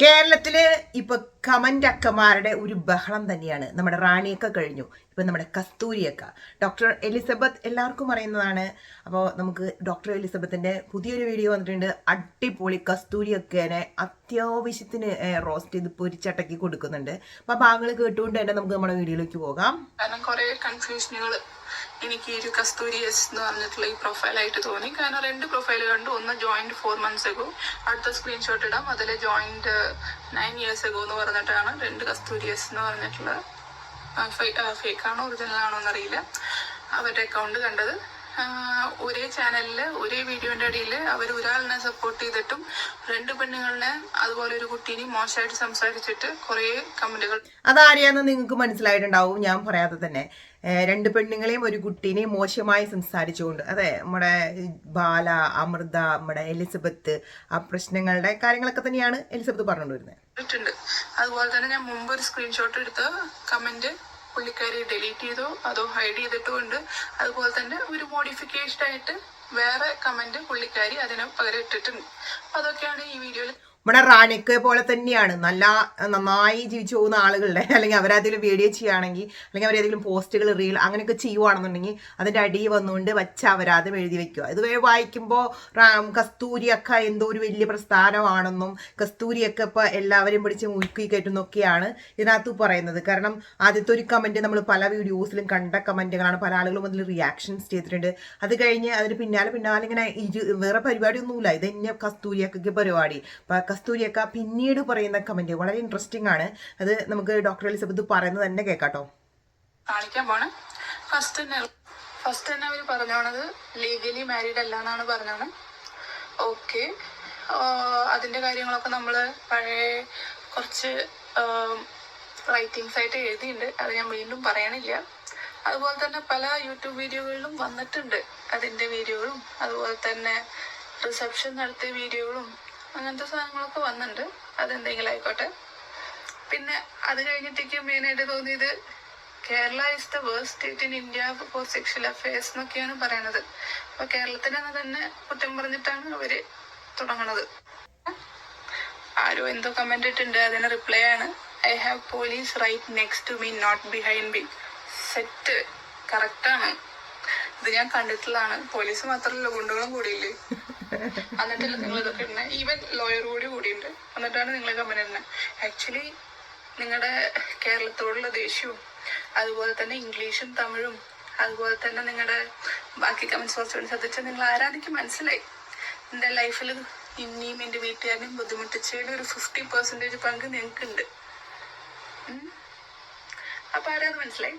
കേരളത്തിൽ ഇപ്പൊ കമന്റ് അക്കമാരുടെ ഒരു ബഹളം തന്നെയാണ്. നമ്മുടെ റാണിയൊക്കെ കഴിഞ്ഞു. ഇപ്പൊ നമ്മുടെ കസ്തൂരിയൊക്കെ. ഡോക്ടർ എലിസബത്ത് എല്ലാവർക്കും അറിയുന്നതാണ്. അപ്പോൾ നമുക്ക് ഡോക്ടർ എലിസബത്തിന്റെ പുതിയൊരു വീഡിയോ വന്നിട്ടുണ്ട്. അടിപൊളി കസ്തൂരിയൊക്കെ അത്യാവശ്യത്തിന് റോസ്റ്റ് ചെയ്ത് പൊരിച്ചട്ടക്കി കൊടുക്കുന്നുണ്ട്. അപ്പൊ ഭാഗങ്ങൾ കേട്ടുകൊണ്ട് തന്നെ നമുക്ക് നമ്മുടെ വീഡിയോയിലേക്ക് പോകാം. കാരണം കുറെ കൺഫ്യൂഷനുകൾ എനിക്ക് ഒരു കസ്തൂരി എസ് എന്ന് പറഞ്ഞിട്ടുള്ള ഈ പ്രൊഫൈലായിട്ട് തോന്നി. കാരണം രണ്ട് പ്രൊഫൈൽ കണ്ടു. ഒന്ന് ജോയിന്റ് ഫോർ മന്ത്സ് എഗോ അടുത്ത സ്ക്രീൻഷോട്ട് ഇടാം. അതിൽ ജോയിന്റ് നയൻ ഇയേഴ്സ് എഗോ എന്ന് പറഞ്ഞിട്ടാണ് രണ്ട് കസ്തൂരി എസ് എന്ന് ആണോ ഒറിജിനൽ ആണോ എന്നറിയില്ല. അവരുടെ അക്കൗണ്ട് കണ്ടത്. ഒരേ ചാനലിൽ ഒരേ വീഡിയോന്റെ അടിയിൽ അവർ ഒരാളിനെ സപ്പോർട്ട് ചെയ്തിട്ടും രണ്ട് പെണ്ണുങ്ങളിനെ അതുപോലെ ഒരു കുട്ടീനെയും മോശമായിട്ട് സംസാരിച്ചിട്ട് കുറേ കമന്റുകൾ അതാരെയാന്ന് നിങ്ങൾക്ക് മനസ്സിലായിട്ടുണ്ടാവും. ഞാൻ പറയാതെ തന്നെ. രണ്ട് പെണ്ണുങ്ങളെയും ഒരു കുട്ടീനെയും മോശമായി സംസാരിച്ചുകൊണ്ട് അതെ നമ്മുടെ ബാല അമൃത നമ്മുടെ എലിസബത്ത് ആ പ്രശ്നങ്ങളുടെ കാര്യങ്ങളൊക്കെ തന്നെയാണ് എലിസബത്ത് പറഞ്ഞുകൊണ്ടിരുന്നത് അതുപോലെ തന്നെ ഞാൻ മുമ്പ് ഒരു സ്ക്രീൻഷോട്ട് എടുത്ത കമന്റ് പുള്ളിക്കാരി ഡിലീറ്റ് ചെയ്തോ അതോ ഹൈഡ് ചെയ്തിട്ടോ ഉണ്ട്. അതുപോലെ തന്നെ ഒരു മോഡിഫിക്കേഷൻ ആയിട്ട് വേറെ കമന്റ് പുള്ളിക്കാരി അതിന് പകരം ഇട്ടിട്ടുണ്ട്. അതൊക്കെയാണ് ഈ വീഡിയോയിൽ നമ്മുടെ റാണിക്കെ പോലെ തന്നെയാണ്. നല്ല നന്നായി ജീവിച്ചു പോകുന്ന ആളുകളുടെ അല്ലെങ്കിൽ അവരേതെങ്കിലും വീഡിയോ ചെയ്യുകയാണെങ്കിൽ അല്ലെങ്കിൽ അവരേതെങ്കിലും പോസ്റ്റുകൾ റീൽ അങ്ങനെയൊക്കെ ചെയ്യുവാണെന്നുണ്ടെങ്കിൽ അതിന്റെ അടി വന്നുകൊണ്ട് വച്ച അവരാദ്യം എഴുതി വെക്കുക. ഇത് വായിക്കുമ്പോൾ കസ്തൂരിയൊക്കെ എന്തോ ഒരു വലിയ പ്രസ്ഥാനമാണെന്നും കസ്തൂരിയൊക്കെ ഇപ്പോൾ എല്ലാവരെയും പിടിച്ച് മുഴുക്കി കയറ്റുന്നൊക്കെയാണ് ഇതിനകത്ത് പറയുന്നത്. കാരണം ആദ്യത്തെ ഒരു കമന്റ് നമ്മൾ പല വീഡിയോസിലും കണ്ട കമന്റുകളാണ് പല ആളുകളും അതിൽ റിയാക്ഷൻസ് ചെയ്തിട്ടുണ്ട്. അത് കഴിഞ്ഞ് അതിന് പിന്നാലെ പിന്നാലെ ഇങ്ങനെ ഇരു വേറെ പരിപാടിയൊന്നുമില്ല. ഇത് തന്നെ കസ്തൂരിയൊക്കെ പരിപാടി കസ്തൂരിയൊക്കെ പിന്നീട് പറയുന്ന കമന്റ് വളരെ ഇൻട്രസ്റ്റിംഗ് ആണ്. അത് നമുക്ക് ഡോക്ടർ എലിസബത്ത് പറയുന്നത് തന്നെ കേൾക്കാട്ടോ. കാണിക്കാൻ പോണേ. ഫസ്റ്റ് തന്നെ ഫസ്റ്റ് തന്നെ അവർ പറഞ്ഞോണത് ലീഗലി മാരീഡ് അല്ല എന്നാണ് പറഞ്ഞോണ് ഓക്കെ അതിന്റെ കാര്യങ്ങളൊക്കെ നമ്മൾ പഴയ കുറച്ച് റൈറ്റിങ്സ് ആയിട്ട് എഴുതിയിട്ടുണ്ട് അത് ഞാൻ വീണ്ടും പറയണില്ല. അതുപോലെ തന്നെ പല യൂട്യൂബ് വീഡിയോകളിലും വന്നിട്ടുണ്ട് അതിന്റെ വീഡിയോകളും. അതുപോലെ തന്നെ റിസപ്ഷൻ നടത്തിയ വീഡിയോകളും അങ്ങനത്തെ സാധനങ്ങളൊക്കെ വന്നിട്ടുണ്ട്. അതെന്തെങ്കിലും ആയിക്കോട്ടെ പിന്നെ അത് കഴിഞ്ഞിട്ടേക്ക് മെയിനായിട്ട് തോന്നിയത് Kerala is the worst state in India for sexual affairs എന്നൊക്കെയാണ് പറയണത്. അപ്പൊ കേരളത്തിനെന്ന് തന്നെ കുറ്റം പറഞ്ഞിട്ടാണ് അവർ തുടങ്ങണത്. ആരോ എന്തോ കമന്റ് ഇട്ടുണ്ട് അതിന് റിപ്ലൈ ആണ്. I have police right next to me not behind me set കറക്റ്റാണ് ഇത് ഞാൻ കണ്ടിട്ടുള്ളതാണ്. പോലീസ് മാത്രമല്ല ഗുണ്ടകളും കൂടിയില്ലേ? എന്നിട്ടല്ല നിങ്ങൾ ഇതൊക്കെ ഇടുന്നത് ഈവൻ ലോയറോട് കൂടി കൂടിയുണ്ട്. എന്നിട്ടാണ് നിങ്ങൾ കമന്റ് ഇടുന്നത് ആക്ച്വലി നിങ്ങളുടെ കേരളത്തോടുള്ള ദേഷ്യവും അതുപോലെ തന്നെ ഇംഗ്ലീഷും തമിഴും അതുപോലെ തന്നെ നിങ്ങളുടെ ബാക്കി കമന്റ്സ് കുറച്ചുകൂടി ശ്രദ്ധിച്ചാൽ നിങ്ങൾ ആരാധിക്ക് മനസ്സിലായി. എന്റെ ലൈഫിൽ ഇനിയും എന്റെ വീട്ടുകാരനെയും ബുദ്ധിമുട്ടിച്ചതിൽ ഒരു ഫിഫ്റ്റി പെർസെന്റേജ് പങ്ക് നിങ്ങൾക്കുണ്ട്. അപ്പൊ ആരാന്ന് മനസ്സിലായി?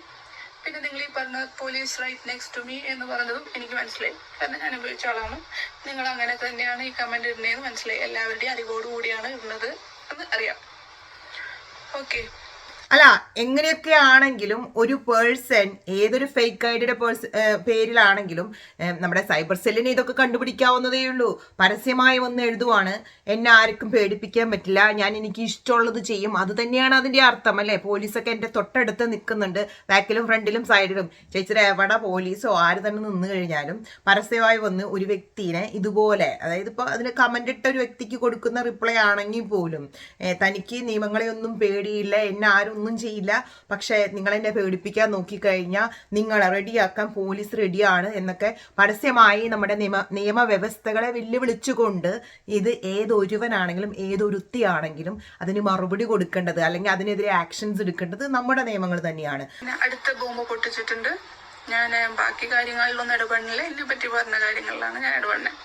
പിന്നെ നിങ്ങൾ ഈ പറഞ്ഞ police right next to me എന്ന് പറഞ്ഞതും എനിക്ക് മനസ്സിലായി. കാരണം ഞാൻ ഉപയോഗിച്ച ആളാണ്. നിങ്ങൾ അങ്ങനെ തന്നെയാണ് ഈ കമന്റ് ഇടുന്നതെന്ന് മനസ്സിലായി. എല്ലാവരുടെയും അറിവോടുകൂടിയാണ് ഇടുന്നത് എന്ന് അറിയാം. ഓക്കെ അല്ല എങ്ങനെയൊക്കെ ആണെങ്കിലും ഒരു പേഴ്സൺ ഏതൊരു ഫേക്ക് ഐഡിയുടെ പേഴ്സ് പേരിലാണെങ്കിലും നമ്മുടെ സൈബർ സെല്ലിന് ഇതൊക്കെ കണ്ടുപിടിക്കാവുന്നതേ ഉള്ളൂ. പരസ്യമായി വന്ന് എഴുതുവാണ്. എന്നെ ആർക്കും പേടിപ്പിക്കാൻ പറ്റില്ല. ഞാൻ എനിക്ക് ഇഷ്ടമുള്ളത് ചെയ്യും. അത് തന്നെയാണ് അതിന്റെ അർത്ഥം അല്ലേ? പോലീസൊക്കെ എന്റെ തൊട്ടടുത്ത് നിൽക്കുന്നുണ്ട്. ബാക്കിലും ഫ്രണ്ടിലും സൈഡിലും. ചേച്ചിയുടെ എവിടെ പോലീസോ? ആര് തന്നെ നിന്ന് കഴിഞ്ഞാലും പരസ്യമായി വന്ന് ഒരു വ്യക്തിനെ ഇതുപോലെ അതായത് ഇപ്പോൾ അതിന് കമന്റ് ഇട്ട ഒരു വ്യക്തിക്ക് കൊടുക്കുന്ന റിപ്ലൈ ആണെങ്കിൽ പോലും തനിക്ക് നിയമങ്ങളെ ഒന്നും പേടിയില്ല. എന്നെ ആരും ഒന്നും ചെയ്യില്ല. പക്ഷേ നിങ്ങൾ എന്നെ പേടിപ്പിക്കാൻ നോക്കിക്കഴിഞ്ഞാൽ നിങ്ങൾ റെഡിയാക്കാൻ പോലീസ് റെഡിയാണ് എന്നൊക്കെ പരസ്യമായി നമ്മുടെ നിയമ നിയമവ്യവസ്ഥകളെ വെല്ലുവിളിച്ചുകൊണ്ട് ഇത് ഏതൊരുവനാണെങ്കിലും ഏതൊരുത്തിയാണെങ്കിലും അതിന് മറുപടി കൊടുക്കേണ്ടത് അല്ലെങ്കിൽ അതിനെതിരെ ആക്ഷൻസ് എടുക്കേണ്ടത് നമ്മുടെ നിയമങ്ങൾ തന്നെയാണ്. അടുത്ത ബോംബ് പൊട്ടിച്ചിട്ടുണ്ട്. ഞാൻ ബാക്കി കാര്യങ്ങളിലൊന്നും ഇടപെടുന്നില്ല. എന്നെ പറ്റി പറഞ്ഞ കാര്യങ്ങളിലാണ് ഞാൻ ഇടപെടുന്നത്.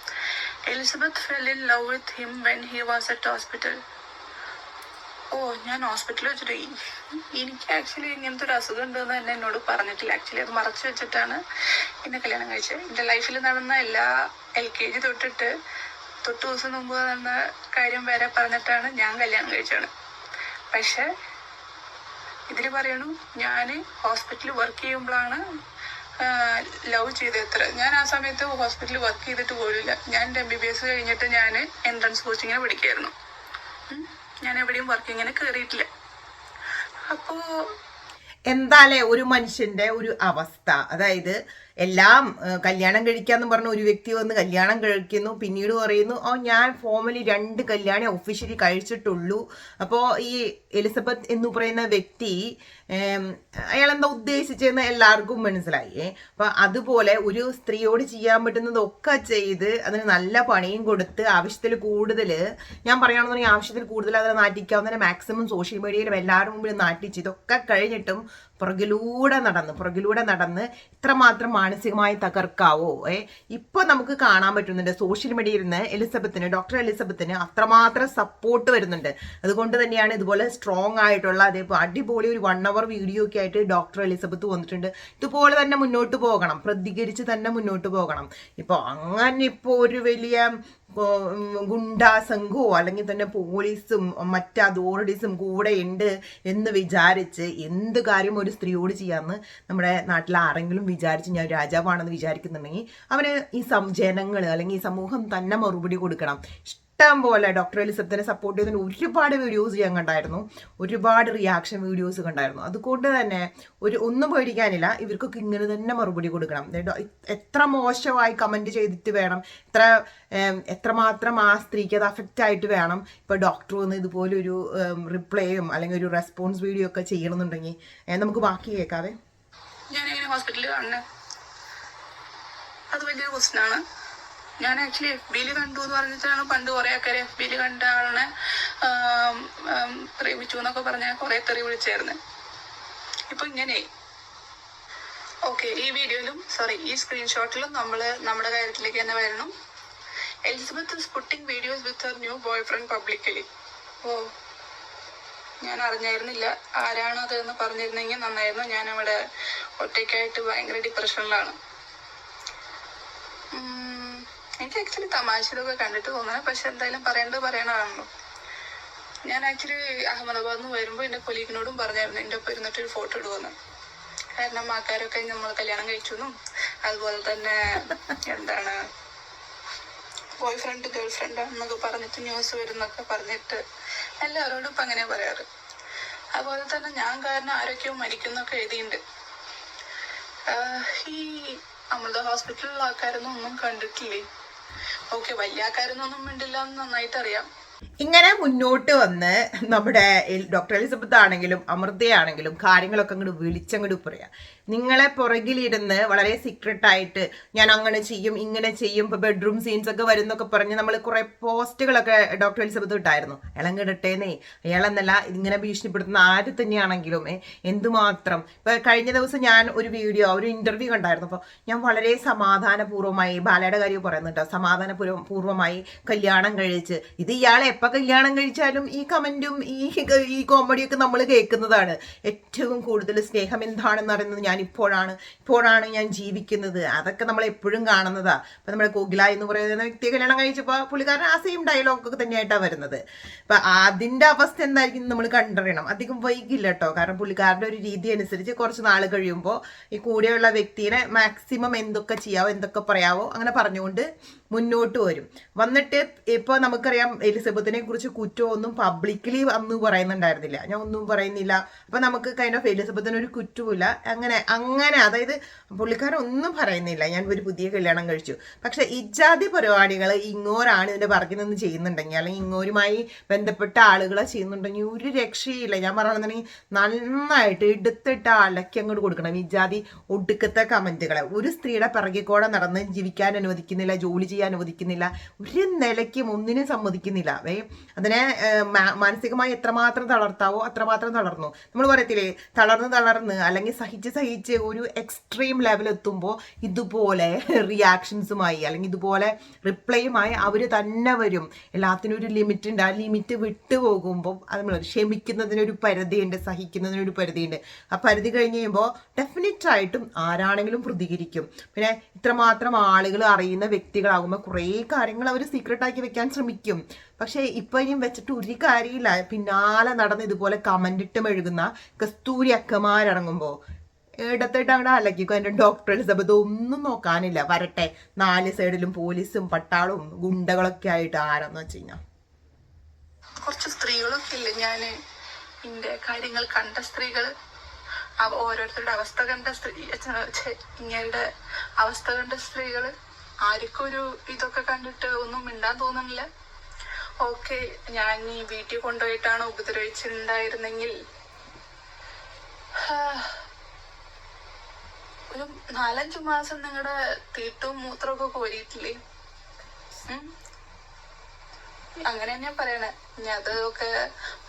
Elizabeth fell in love with him when he was at hospital. ഓ ഞാൻ ഹോസ്പിറ്റലിൽ വെച്ചിട്ട് എനിക്ക് ആക്ച്വലി ഇങ്ങനത്തെ ഒരു അസുഖം ഉണ്ടെന്ന് തന്നെ എന്നോട് പറഞ്ഞിട്ടില്ല. ആക്ച്വലി അത് മറച്ചു വെച്ചിട്ടാണ് എന്നെ കല്യാണം കഴിച്ചത്. എന്റെ ലൈഫിൽ നടന്ന എല്ലാ എൽ കെ ജി തൊട്ടിട്ട് തൊട്ട് ദിവസം മുമ്പ് നടന്ന കാര്യം വരെ പറഞ്ഞിട്ടാണ് ഞാൻ കല്യാണം കഴിച്ചത്. പക്ഷെ ഇതിൽ പറയണു ഞാൻ ഹോസ്പിറ്റലിൽ വർക്ക് ചെയ്യുമ്പോഴാണ് ലവ് ചെയ്ത് എത്ര ഞാൻ ആ സമയത്ത് ഹോസ്പിറ്റലിൽ വർക്ക് ചെയ്തിട്ട് പോലില്ല ഞാൻ എം ബി ബി എസ് കഴിഞ്ഞിട്ട് ഞാൻ എൻട്രൻസ് കോച്ചിങ്ങിന് പഠിക്കായിരുന്നു. ഞാൻ എവിടെയും വർക്കിങ്ങിന് കയറിയിട്ടില്ല അപ്പോ എന്താലേ ഒരു മനുഷ്യന്റെ ഒരു അവസ്ഥ. അതായത് എല്ലാം കല്യാണം കഴിക്കാന്ന് പറഞ്ഞ ഒരു വ്യക്തി വന്ന് കല്യാണം കഴിക്കുന്നു പിന്നീട് പറയുന്നു ഓ ഞാൻ ഫോമലി രണ്ട് കല്യാണം ഒഫീഷ്യലി കഴിച്ചിട്ടുള്ളൂ. അപ്പോൾ ഈ എലിസബത്ത് എന്ന് പറയുന്ന വ്യക്തി അയാൾ എന്താ ഉദ്ദേശിച്ചതെന്ന് എല്ലാവർക്കും മനസ്സിലായി. അപ്പോൾ അതുപോലെ ഒരു സ്ത്രീയോട് ചെയ്യാൻ പറ്റുന്നതൊക്കെ ചെയ്ത് അതിന് നല്ല പണിയും കൊടുത്ത് ആവശ്യത്തിൽ കൂടുതൽ ഞാൻ പറയുകയാണെന്നുണ്ടെങ്കിൽ ആവശ്യത്തിൽ കൂടുതൽ അതിനെ നാട്ടിക്കാവുന്നതിന് മാക്സിമം സോഷ്യൽ മീഡിയയിലും എല്ലാവരും മുമ്പിൽ നാട്ടിച്ച് ഇതൊക്കെ കഴിഞ്ഞിട്ടും പുറകിലൂടെ നടന്ന് പുറകിലൂടെ നടന്ന് ഇത്രമാത്രം മാനസികമായി തകർക്കാവോ? ഏ ഇപ്പൊ നമുക്ക് കാണാൻ പറ്റുന്നുണ്ട് സോഷ്യൽ മീഡിയയിൽ നിന്ന് എലിസബത്തിന് ഡോക്ടർ എലിസബത്തിന് അത്രമാത്രം സപ്പോർട്ട് വരുന്നുണ്ട്. അതുകൊണ്ട് തന്നെയാണ് ഇതുപോലെ സ്ട്രോങ് ആയിട്ടുള്ള അതേപോലെ അടിപൊളി ഒരു വൺ അവർ വീഡിയോ ഒക്കെ ആയിട്ട് ഡോക്ടർ എലിസബത്ത് വന്നിട്ടുണ്ട്. ഇതുപോലെ തന്നെ മുന്നോട്ട് പോകണം പ്രതികരിച്ച് തന്നെ മുന്നോട്ട് പോകണം. ഇപ്പോൾ അങ്ങനെ ഇപ്പോൾ ഒരു വലിയ ഉം, ഗുണ്ടാ സംഘമോ അല്ലെങ്കിൽ തന്നെ പോലീസും മറ്റ് അതോറിറ്റീസും കൂടെ ഉണ്ട് എന്ന് വിചാരിച്ച് എന്ത് കാര്യം ഒരു സ്ത്രീയോട് ചെയ്യാമെന്ന് നമ്മുടെ നാട്ടിൽ ആരെങ്കിലും വിചാരിച്ച് ഞാൻ രാജാവാണെന്ന് വിചാരിക്കുന്നുണ്ടെങ്കിൽ അവന് ഈ സം ജനങ്ങൾ അല്ലെങ്കിൽ ഈ സമൂഹം തന്നെ മറുപടി കൊടുക്കണം. ഇഷ്ടം പോലെ ഡോക്ടർ എലിസബത്തിനെ സപ്പോർട്ട് ചെയ്തതിന് ഒരുപാട് വീഡിയോസ് ഞാൻ കണ്ടായിരുന്നു. ഒരുപാട് റിയാക്ഷൻ വീഡിയോസ് കണ്ടായിരുന്നു. അതുകൊണ്ട് തന്നെ ഒരു ഒന്നും പേടിക്കാനില്ല. ഇവർക്കൊക്കെ ഇങ്ങനെ തന്നെ മറുപടി കൊടുക്കണം. എത്ര മോശമായി കമന്റ് ചെയ്തിട്ട് വേണം. എത്ര എത്രമാത്രം ആ സ്ത്രീക്ക് അത് അഫക്റ്റ് ആയിട്ട് വേണം. ഇപ്പോൾ ഡോക്ടർ വന്ന് ഇതുപോലൊരു റിപ്ലൈയും അല്ലെങ്കിൽ ഒരു റെസ്പോൺസ് വീഡിയോ ഒക്കെ ചെയ്യണമെന്നുണ്ടെങ്കിൽ നമുക്ക് ബാക്കി കേൾക്കാവേ. ഞാനിങ്ങനെ ഹോസ്പിറ്റലിൽ കാണുന്നത് അത് വലിയൊരു ക്വസ്റ്റിനാണ് ഞാൻ ആക്ച്വലി എഫ് ബിയിൽ കണ്ടു എന്ന് പറഞ്ഞിട്ടാണ് പണ്ട് കുറെ ആൾക്കാർ എഫ് ബിയിൽ കണ്ട ആളിനെ ആം, ആം, പ്രേമിച്ചു എന്നൊക്കെ പറഞ്ഞ കുറെ തെറി വിളിച്ചായിരുന്നു. ഇപ്പൊ ഇങ്ങനെ ഓക്കെ ഈ വീഡിയോയിലും സോറി ഈ സ്ക്രീൻഷോട്ടിലും നമ്മൾ നമ്മുടെ കാര്യത്തിലേക്ക് തന്നെ വരണം. Elizabeth is putting videos with her new boyfriend publicly ഓ ഞാൻ അറിഞ്ഞായിരുന്നില്ല. ആരാണ് അതെന്ന് പറഞ്ഞിരുന്നെങ്കിൽ നന്നായിരുന്നു. ഞാൻ അവിടെ ഒറ്റയ്ക്കായിട്ട് ഭയങ്കര ഡിപ്രഷനിലാണ് എനിക്ക് ആക്ച്വലി തമാശയിലൊക്കെ കണ്ടിട്ട് തോന്നുന്നത് പക്ഷെ എന്തായാലും പറയേണ്ടത് പറയണതാണല്ലോ ഞാൻ ആക്ച്വലി അഹമ്മദാബാദിൽ നിന്ന് വരുമ്പോൾ എന്റെ കൊലീഗിനോടും പറഞ്ഞായിരുന്നു. എന്റെ ഒപ്പം ഇരുന്നിട്ട് ഒരു ഫോട്ടോ ഇടുവന്ന്. കാരണം ആൾക്കാരൊക്കെ നമ്മൾ കല്യാണം കഴിച്ചു എന്നും അതുപോലെ തന്നെ എന്താണ് ബോയ് ഫ്രണ്ട് ഗേൾ ഫ്രണ്ട് ആണെന്നൊക്കെ പറഞ്ഞിട്ട് ന്യൂസ് വരുന്നൊക്കെ പറഞ്ഞിട്ട് എല്ലാവരോടും ഇപ്പം അങ്ങനെ പറയാറ്. അതുപോലെ തന്നെ ഞാൻ കാരണം ആരൊക്കെയോ മരിക്കുന്നൊക്കെ എഴുതിയിട്ടുണ്ട് ഈ അമൃത ഹോസ്പിറ്റലിലുള്ള ആൾക്കാരൊന്നും ഒന്നും കണ്ടിട്ടില്ലേ? ഓക്കെ ഒന്നും മിണ്ടില്ല എന്ന് നന്നായിട്ട് അറിയാം ഇങ്ങനെ മുന്നോട്ട് വന്ന് നമ്മുടെ ഡോക്ടർ എലിസബത്ത് ആണെങ്കിലും അമൃതയാണെങ്കിലും കാര്യങ്ങളൊക്കെ അങ്ങോട്ട് വിളിച്ചങ്ങോട്ട് പറയാം. നിങ്ങളെ പുറകിലിരുന്ന് വളരെ സീക്രട്ട് ആയിട്ട് ഞാൻ അങ്ങനെ ചെയ്യും ഇങ്ങനെ ചെയ്യും ഇപ്പൊ ബെഡ്റൂം സീൻസ് ഒക്കെ വരുന്നൊക്കെ പറഞ്ഞ് നമ്മൾ കുറെ പോസ്റ്റുകളൊക്കെ ഡോക്ടർ എലിസബത്ത് ഇട്ടായിരുന്നു. കിടട്ടേന്നേ അയാളെന്നല്ല ഇങ്ങനെ ഭീഷണിപ്പെടുത്തുന്ന ആര് തന്നെയാണെങ്കിലും എന്തുമാത്രം. ഇപ്പൊ കഴിഞ്ഞ ദിവസം ഞാൻ ഒരു വീഡിയോ ഒരു ഇന്റർവ്യൂ കണ്ടായിരുന്നു. അപ്പോൾ ഞാൻ വളരെ സമാധാനപൂർവമായി ബാലയുടെ കാര്യം പറയുന്നുണ്ടോ സമാധാനപൂർവം പൂർവമായി കല്യാണം കഴിച്ച് ഇത് ഇയാളെ എപ്പോൾ കല്യാണം കഴിച്ചാലും ഈ കമന്റും ഈ ഈ കോമഡിയൊക്കെ നമ്മൾ കേൾക്കുന്നതാണ്. ഏറ്റവും കൂടുതൽ സ്നേഹം എന്താണെന്ന് അറിയുന്നത് ഞാൻ ഇപ്പോഴാണ്. ഇപ്പോഴാണ് ഞാൻ ജീവിക്കുന്നത്. അതൊക്കെ നമ്മൾ എപ്പോഴും കാണുന്നതാ. അപ്പം നമ്മുടെ കോകില എന്ന് പറയുന്ന വ്യക്തിയെ കല്യാണം കഴിച്ചപ്പോൾ പുള്ളിക്കാരൻ ആ സെയിം ഡയലോഗൊക്കെ തന്നെയായിട്ടാണ് വരുന്നത്. അപ്പം അതിന്റെ അവസ്ഥ എന്തായിരിക്കും നമ്മൾ കണ്ടറിയണം. അധികം വൈകില്ല കേട്ടോ കാരണം പുള്ളിക്കാരന്റെ ഒരു രീതി അനുസരിച്ച് കുറച്ച് നാൾ കഴിയുമ്പോൾ ഈ കൂടെയുള്ള വ്യക്തിനെ മാക്സിമം എന്തൊക്കെ ചെയ്യാവോ എന്തൊക്കെ പറയാവോ അങ്ങനെ പറഞ്ഞുകൊണ്ട് മുന്നോട്ട് വരും. വന്നിട്ട് ഇപ്പൊ നമുക്കറിയാം എലിസബത്തിനെ കുറിച്ച് കുറ്റം ഒന്നും പബ്ലിക്കലി അന്ന് പറയുന്നുണ്ടായിരുന്നില്ല. ഞാൻ ഒന്നും പറയുന്നില്ല. അപ്പൊ നമുക്ക് കൈൻഡ് ഓഫ് എലിസബത്തിന് ഒരു കുറ്റവുമില്ല. അങ്ങനെ അങ്ങനെ അതായത് പുള്ളിക്കാരൻ ഒന്നും പറയുന്നില്ല. ഞാൻ ഒരു പുതിയ കല്യാണം കഴിച്ചു. പക്ഷെ ഇജാതി പരിപാടികൾ ഇങ്ങോരാണ് ഇതിന്റെ പുറകിൽ നിന്ന് ചെയ്യുന്നുണ്ടെങ്കിൽ അല്ലെങ്കിൽ ഇങ്ങോരുമായി ബന്ധപ്പെട്ട ആളുകളെ ചെയ്യുന്നുണ്ടെങ്കിൽ ഒരു രക്ഷയില്ല. ഞാൻ പറഞ്ഞിട്ടുണ്ടെങ്കിൽ നന്നായിട്ട് എടുത്തിട്ട് അലക്കി അങ്ങോട്ട് കൊടുക്കണം. ഇജാതി ഒടുക്കത്തെ കമന്റുകളെ. ഒരു സ്ത്രീയുടെ പിറകെ കൂടെ നടന്ന് ജീവിക്കാൻ അനുവദിക്കുന്നില്ല ജോലി ചെയ്യാൻ അനുവദിക്കുന്നില്ല ഒരു നിലയ്ക്കും ഒന്നിനും സമ്മതിക്കുന്നില്ല. അതേ അതിനെ മാനസികമായി എത്രമാത്രം തളർത്താവോ അത്രമാത്രം തളർന്നു. നമ്മൾ പറയത്തില്ലേ തളർന്ന് തളർന്ന് അല്ലെങ്കിൽ സഹിച്ച് സഹിച്ച് ഒരു എക്സ്ട്രീം ലെവൽ എത്തുമ്പോൾ ഇതുപോലെ റിയാക്ഷൻസുമായി അല്ലെങ്കിൽ ഇതുപോലെ റിപ്ലൈയുമായി അവർ തന്നെ വരും. എല്ലാത്തിനും ഒരു ലിമിറ്റ് ഉണ്ട്. ആ ലിമിറ്റ് വിട്ടു പോകുമ്പോൾ അത് നമ്മൾ ക്ഷമിക്കുന്നതിനൊരു പരിധിയുണ്ട് സഹിക്കുന്നതിനൊരു പരിധിയുണ്ട്. ആ പരിധി കഴിഞ്ഞ് കഴിയുമ്പോൾ ഡെഫിനറ്റ് ആയിട്ടും ആരാണെങ്കിലും പ്രതികരിക്കും. പിന്നെ ഇത്രമാത്രം ആളുകൾ അറിയുന്ന വ്യക്തികളാകുമ്പോൾ കുറേ കാര്യങ്ങൾ അവർ സീക്രട്ടാക്കി വെക്കാൻ ശ്രമിക്കും. പക്ഷേ ഇപ്പം ഇനിയും വെച്ചിട്ട് ഒരു കാര്യമില്ല. പിന്നാലെ നടന്ന് ഇതുപോലെ കമന്റ് ഇട്ട് മെഴുകുന്ന കസ്തൂരി അക്കമാരിറങ്ങുമ്പോൾ ഇടത്തിട്ട് അവിടെ അലക്കിക്കും. എന്റെ ഡോക്ടർ എലിസബത്ത് ഒന്നും നോക്കാനില്ല. വരട്ടെ. നാല് സൈഡിലും പോലീസും പട്ടാളും ഗുണ്ടകളൊക്കെ ആയിട്ട് ആരാന്ന് വെച്ച് കഴിഞ്ഞാൽ കുറച്ച് സ്ത്രീകളൊക്കെ ഇല്ലേ? ഞാൻ എന്റെ കാര്യങ്ങൾ കണ്ട സ്ത്രീകൾ ഓരോരുത്തരുടെ അവസ്ഥ കണ്ട സ്ത്രീ ഇങ്ങനെ അവസ്ഥ കണ്ട സ്ത്രീകൾ. ആർക്കും ഒരു ഇതൊക്കെ കണ്ടിട്ട് ഒന്നും മിണ്ടാൻ തോന്നുന്നില്ല. ഓക്കെ ഞാൻ ഈ വീട്ടിൽ കൊണ്ടുപോയിട്ടാണ് ഉപദ്രവിച്ചിട്ടുണ്ടായിരുന്നെങ്കിൽ. ഒരു നാലഞ്ചു മാസം നിങ്ങളുടെ തീട്ടും മൂത്രമൊക്കെ കോരിയിട്ടില്ലേ? അങ്ങനെ ഞാൻ പറയണേ. ഇനി അതൊക്കെ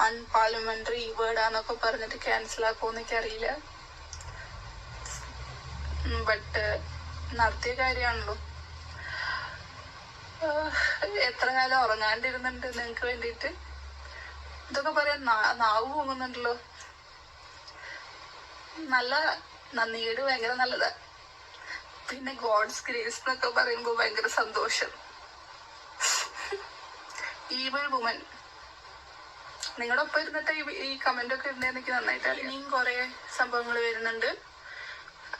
അൺപാർലമെന്ററി വേർഡാന്നൊക്കെ പറഞ്ഞിട്ട് ക്യാൻസൽ ആക്കുമെന്ന് അറിയില്ല. ബട്ട് നടത്തിയ കാര്യമാണല്ലോ. എത്ര കാലം ഉറങ്ങാണ്ടിരുന്നുണ്ട് നിങ്ങക്ക് വേണ്ടിയിട്ട്? ഇതൊക്കെ പറയാൻ നാവ് പോകുന്നുണ്ടല്ലോ നല്ല നന്ദിയേട് ഭയങ്കര നല്ലതാ. പിന്നെ ഗോഡ്സ് ഗ്രേസ് എന്നൊക്കെ പറയുമ്പോ ഭയങ്കര സന്തോഷം. ഈവൽ വുമൻ നിങ്ങളുടെ ഒപ്പം ഇരുന്നിട്ട് ഈ- കമന്റ് ഒക്കെ ഇടുന്നത് എനിക്ക് നന്നായിട്ട് ഇനിയും കുറെ സംഭവങ്ങൾ വരുന്നുണ്ട്.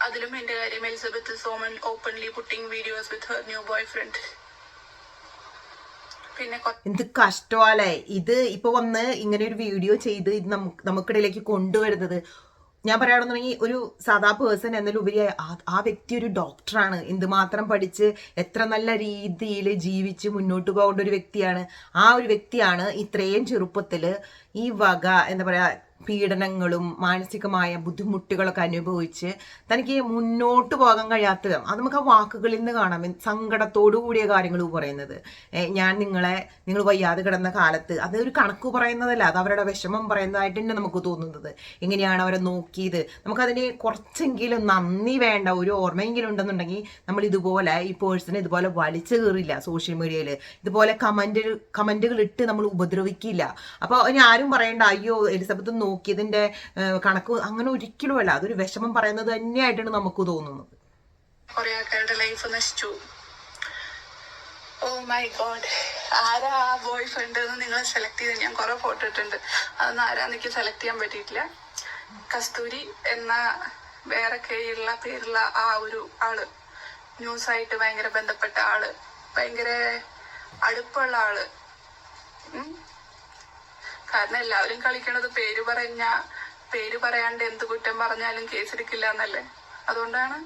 അതിലും എന്റെ കാര്യം Elizabeth Soman openly putting videos with her new boyfriend എന്ത് കഷ്ടമല്ലേ ഇത് ഇപ്പൊ വന്ന് ഇങ്ങനെ ഒരു വീഡിയോ ചെയ്ത് ഇത് നമുക്ക് നമുക്കിടയിലേക്ക് കൊണ്ടുവരുന്നത്. ഞാൻ പറയുകയാണെന്നുണ്ടെങ്കിൽ ഒരു സാധാ പേഴ്സൺ എന്നതിലുപരി ആ- വ്യക്തി ഒരു ഡോക്ടറാണ് എന്തുമാത്രം പഠിച്ച് എത്ര നല്ല രീതിയിൽ ജീവിച്ച് മുന്നോട്ട് പോകേണ്ട ഒരു വ്യക്തിയാണ്. ആ ഒരു വ്യക്തിയാണ് ഇത്രയും ചെറുപ്പത്തിൽ ഈ വക എന്താ പറയാ പീഡനങ്ങളും മാനസികമായ ബുദ്ധിമുട്ടുകളൊക്കെ അനുഭവിച്ച് തനിക്ക് മുന്നോട്ട് പോകാൻ കഴിയാത്തത് അത് നമുക്ക് ആ വാക്കുകളിൽ നിന്ന് കാണാം. സങ്കടത്തോടു കൂടിയ കാര്യങ്ങൾ പറയുന്നത്. ഞാൻ നിങ്ങളെ നിങ്ങൾ വയ്യാതെ കിടന്ന കാലത്ത് അതൊരു കണക്ക് പറയുന്നതല്ല അത് അവരുടെ വിഷമം പറയുന്നതായിട്ട് തന്നെ നമുക്ക് തോന്നുന്നത്. എങ്ങനെയാണ് അവരെ നോക്കിയത്? നമുക്കതിന് കുറച്ചെങ്കിലും നന്ദി വേണ്ട ഒരു ഓർമ്മയെങ്കിലും ഉണ്ടെന്നുണ്ടെങ്കിൽ നമ്മൾ ഇതുപോലെ ഈ പേഴ്സണെ ഇതുപോലെ വലിച്ചു കയറില്ല സോഷ്യൽ മീഡിയയിൽ ഇതുപോലെ കമന്റ് കമന്റുകൾ ഇട്ട് നമ്മൾ ഉപദ്രവിക്കില്ല. അപ്പോൾ ഇനി ആരും പറയണ്ട അയ്യോ എലിസബത്ത് നോക്കിയതിന്റെ ഏ, കണക്ക് അങ്ങനെ ഒരിക്കലും അല്ല. അതൊരു വിഷമം പറയുന്നത് തന്നെയായിട്ടാണ് നമുക്ക് തോന്നുന്നത്. കുറെ ആൾക്കാരുടെ ലൈഫ് നശിച്ചു. ഓ മൈ ഗോഡ് ആരാ ആ ബോയ് ഫ്രണ്ട് എന്ന് സെലക്ട് ചെയ്ത്? ഞാൻ കുറെ ഫോട്ടോ ഇട്ടിട്ടുണ്ട്. അതൊന്നും ആരാ എനിക്ക് സെലക്ട് ചെയ്യാൻ പറ്റിയിട്ടില്ല. കസ്തൂരി എന്ന വേറെ കീഴിലുള്ള പേരുള്ള ആ ഒരു ആൾ ന്യൂസായിട്ട് ഭയങ്കര ബന്ധപ്പെട്ട ആൾ ഭയങ്കര അടുപ്പമുള്ള ആൾ. കാരണം എല്ലാവരും കളിക്കണത് പേര് പറഞ്ഞ പേര് പറയാണ്ട് എന്ത് കുറ്റം പറഞ്ഞാലും കേസെടുക്കില്ല എന്നല്ലേ? അതുകൊണ്ടാണ്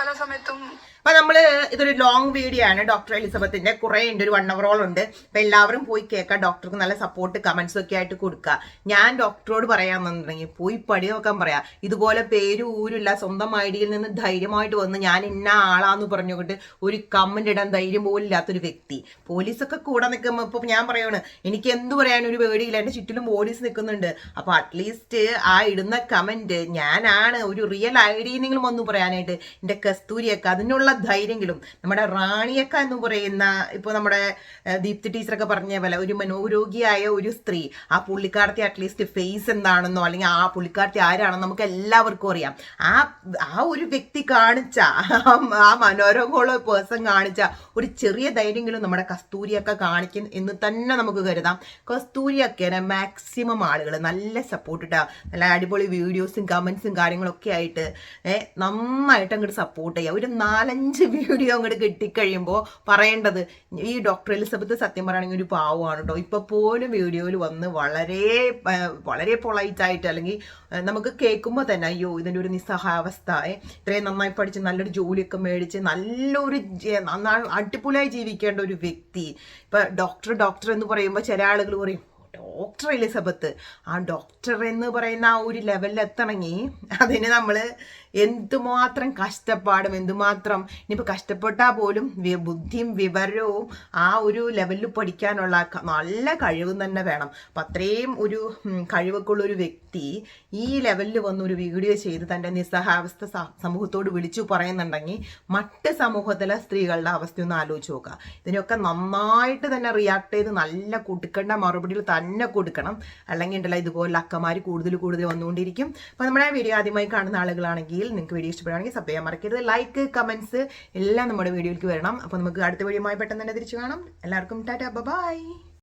പല സമയത്തും അപ്പൊ നമ്മൾ ഇതൊരു ലോങ് വീഡിയോ ആണ് ഡോക്ടർ എലിസബത്തിന്റെ. കുറെ ഉണ്ട് ഒരു വൺ അവറോളം ഉണ്ട്. അപ്പൊ എല്ലാവരും പോയി കേൾക്കാം. ഡോക്ടർക്ക് നല്ല സപ്പോർട്ട് കമന്റ്സ് ഒക്കെ ആയിട്ട് കൊടുക്കുക ഞാൻ ഡോക്ടറോട് പറയാന്നുണ്ടെങ്കിൽ പോയി പടി നോക്കാൻ പറയാ. ഇതുപോലെ പേര് ഊരില്ല സ്വന്തം ഐഡിയിൽ നിന്ന് ധൈര്യമായിട്ട് വന്ന് ഞാൻ ഇന്ന ആളാന്ന് പറഞ്ഞുകൊണ്ട് ഒരു കമന്റ് ഇടാൻ ധൈര്യം പോലും ഇല്ലാത്തൊരു വ്യക്തി. പോലീസൊക്കെ കൂടെ നിൽക്കുമ്പോൾ ഇപ്പൊ ഞാൻ പറയാണ് എനിക്ക് എന്ത് പറയാൻ ഒരു പേടിയില്ല. എന്റെ ചുറ്റിലും പോലീസ് നിൽക്കുന്നുണ്ട്. അപ്പൊ അറ്റ്ലീസ്റ്റ് ആ ഇടുന്ന കമന്റ് ഞാനാണ് ഒരു റിയൽ ഐഡിയ നിങ്ങൾ വന്നു പറയാനായിട്ട് എന്റെ കസ്തൂരിയൊക്കെ അതിനുള്ള ധൈര്യമെങ്കിലും നമ്മുടെ റാണിയൊക്കെ എന്ന് പറയുന്ന ഇപ്പോൾ നമ്മുടെ ദീപ്തി ടീച്ചറൊക്കെ പറഞ്ഞ പോലെ ഒരു മനോരോഗിയായ ഒരു സ്ത്രീ ആ പുള്ളിക്കാരത്തെ അറ്റ്ലീസ്റ്റ് ഫേസ് എന്താണെന്നോ അല്ലെങ്കിൽ ആ പുള്ളിക്കാരത്തെ ആരാണെന്നോ നമുക്ക് എല്ലാവർക്കും അറിയാം. ആ ആ ഒരു വ്യക്തി കാണിച്ച ആ- മനോരോഗമുള്ള പേഴ്സൺ കാണിച്ച ഒരു ചെറിയ ധൈര്യമെങ്കിലും നമ്മുടെ കസ്തൂരിയൊക്കെ കാണിക്കും എന്ന് തന്നെ നമുക്ക് കരുതാം. കസ്തൂരിയൊക്കെ മാക്സിമം ആളുകൾ നല്ല സപ്പോർട്ട് ഇട്ടാ നല്ല അടിപൊളി വീഡിയോസും കമൻസും കാര്യങ്ങളൊക്കെ ആയിട്ട് ഏഹ് നന്നായിട്ട് അങ്ങോട്ട് സപ്പോർട്ട് ചെയ്യുക ഒരു നാലഞ്ച് വീഡിയോ അങ്ങോട്ട് കിട്ടിക്കഴിയുമ്പോൾ പറയേണ്ടത് ഈ ഡോക്ടർ എലിസബത്ത് സത്യം പറയുകയാണെങ്കിൽ ഒരു പാവമാണ് കേട്ടോ ഇപ്പോൾ പോലും വീഡിയോയിൽ വന്ന് വളരെ വളരെ പൊളൈറ്റ് ആയിട്ട് അല്ലെങ്കിൽ നമുക്ക് കേൾക്കുമ്പോൾ തന്നെ അയ്യോ ഇതിന്റെ ഒരു നിസ്സഹാവസ്ഥ ഇത്രയും നന്നായി പഠിച്ച് നല്ലൊരു ജോലിയൊക്കെ മേടിച്ച് നല്ലൊരു നന്നായി അടിപൊളിയായി ജീവിക്കേണ്ട ഒരു വ്യക്തി. ഇപ്പം ഡോക്ടർ ഡോക്ടർ എന്ന് പറയുമ്പോൾ ചില ആളുകൾ പറയും ഡോക്ടർ എലിസബത്ത് ആ ഡോക്ടർ എന്ന് പറയുന്ന ആ ഒരു ലെവലിൽ എത്തണമെങ്കിൽ അതിന് നമ്മൾ എന്തുമാത്രം കഷ്ടപ്പാടും എന്തുമാത്രം ഇനിയിപ്പോൾ കഷ്ടപ്പെട്ടാൽ പോലും ബുദ്ധിയും വിവരവും ആ ഒരു ലെവലിൽ പഠിക്കാനുള്ള നല്ല കഴിവും തന്നെ വേണം. അപ്പം അത്രയും ഒരു ഉം, കഴിവൊക്കെ ഉള്ള ഒരു വ്യക്തി ഈ ലെവലിൽ വന്ന് ഒരു വീഡിയോ ചെയ്ത് തന്റെ നിസ്സഹാവസ്ഥ സമൂഹത്തോട് വിളിച്ചു പറയുന്നുണ്ടെങ്കിൽ മറ്റ് സമൂഹത്തിലെ സ്ത്രീകളുടെ അവസ്ഥ ഒന്ന് ആലോചിച്ച് നോക്കുക. ഇതിനൊക്കെ നന്നായിട്ട് തന്നെ റിയാക്ട് ചെയ്ത് നല്ല കൊടുക്കേണ്ട മറുപടികൾ തന്നെ കൊടുക്കണം. അല്ലെങ്കിൽ ഉണ്ടല്ലോ ഇതുപോലെ അക്കമാർ കൂടുതൽ കൂടുതൽ വന്നുകൊണ്ടിരിക്കും. അപ്പോൾ നമ്മുടെ വീഡിയോ ആദ്യമായി കാണുന്ന ആളുകളാണെങ്കിൽ നിങ്ങൾക്ക് വീഡിയോ ഇഷ്ടപ്പെടുകയാണെങ്കിൽ സബ് ചെയ്യാൻ മറക്കരുത്. ലൈക്ക് കമൻസ് എല്ലാം നമ്മുടെ വീഡിയോയിലേക്ക് വരണം. അപ്പോൾ നമുക്ക് അടുത്ത വീഡിയോയുമായി പെട്ടെന്ന് തന്നെ തിരിച്ചു കാണാം. എല്ലാവർക്കും ടാറ്റ. ബൈ